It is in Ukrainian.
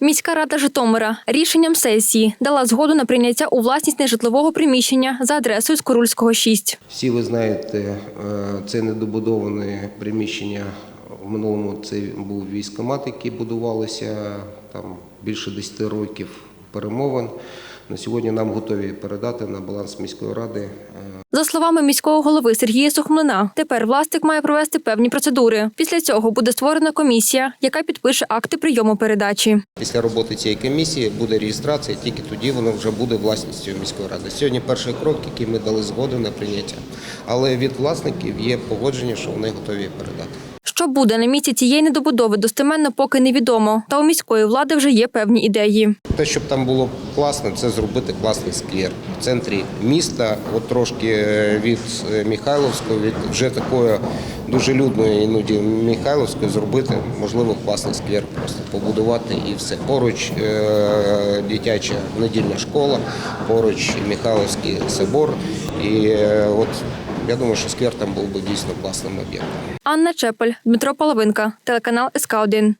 Міська рада Житомира рішенням сесії дала згоду на прийняття у власність нежитлового приміщення за адресою Скорульського 6. Всі ви знаєте, е, це недобудоване приміщення. В минулому це був військомат, який будувалося там більше 10 років перемовин. На сьогодні нам готові передати на баланс міської ради е, За словами міського голови Сергія Сухмлина, тепер власник має провести певні процедури. Після цього буде створена комісія, яка підпише акти прийому передачі. Після роботи цієї комісії буде реєстрація, тільки тоді воно вже буде власністю міської ради. Сьогодні перший крок, який ми дали згоду на прийняття. Але від власників є погодження, що вони готові передати. Що буде на місці цієї недобудови, достеменно поки невідомо. Та у міської влади вже є певні ідеї. Те, щоб там було класно, це зробити класний сквер в центрі міста, от трошки е, від е, Михайловського, від вже такої дуже людної іноді Михайловської зробити, можливо, класний сквер, просто побудувати і все. Поруч е, дитяча недільна школа, поруч Михайловський собор. І от я думаю, що сквер там був би дійсно класним об'єктом. Анна Чепель, Дмитро Половинка, телеканал СК 1